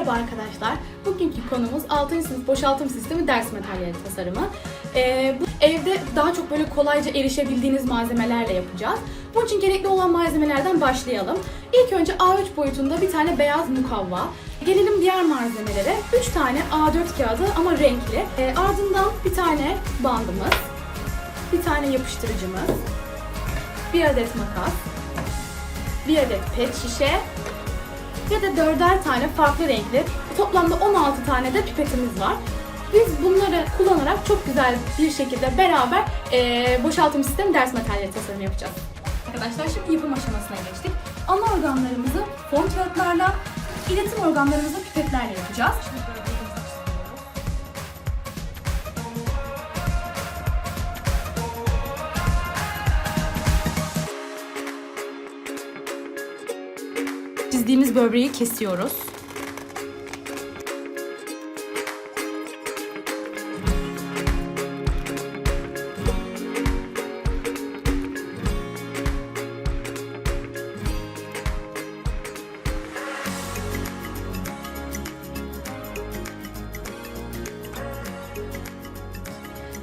Merhaba arkadaşlar. Bugünkü konumuz 6. sınıf boşaltım sistemi ders materyali tasarımı. Ee, bu evde daha çok böyle kolayca erişebildiğiniz malzemelerle yapacağız. Bunun için gerekli olan malzemelerden başlayalım. İlk önce A3 boyutunda bir tane beyaz mukavva. Gelelim diğer malzemelere. 3 tane A4 kağıdı ama renkli. Ee, ardından bir tane bandımız, bir tane yapıştırıcımız, bir adet makas, bir adet pet şişe, ve de dörder tane farklı renkli, toplamda 16 tane de pipetimiz var. Biz bunları kullanarak çok güzel bir şekilde beraber eee, boşaltım sistemi ders materyali tasarımı yapacağız. Arkadaşlar şimdi yapım aşamasına geçtik. Ana organlarımızı fon kağıtlarla, iletim organlarımızı pipetlerle yapacağız. Çizdiğimiz böbreği kesiyoruz.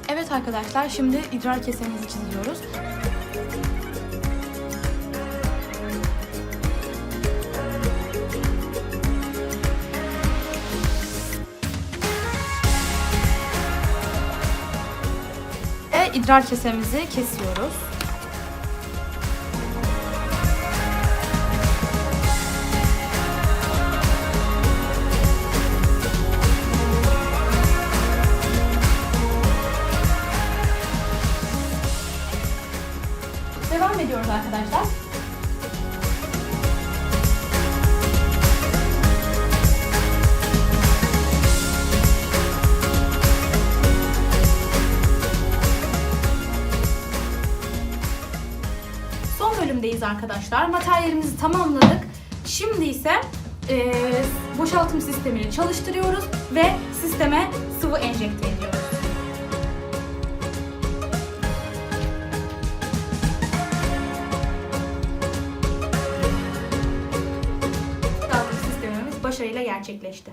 Evet arkadaşlar şimdi idrar kesemizi çiziyoruz. İdrar kesemizi kesiyoruz. Devam ediyoruz arkadaşlar. Bölümdeyiz arkadaşlar. Materyalimizi tamamladık. Şimdi ise eee, boşaltım sistemini çalıştırıyoruz ve sisteme sıvı enjekte ediyoruz. Sistemimiz başarıyla gerçekleşti.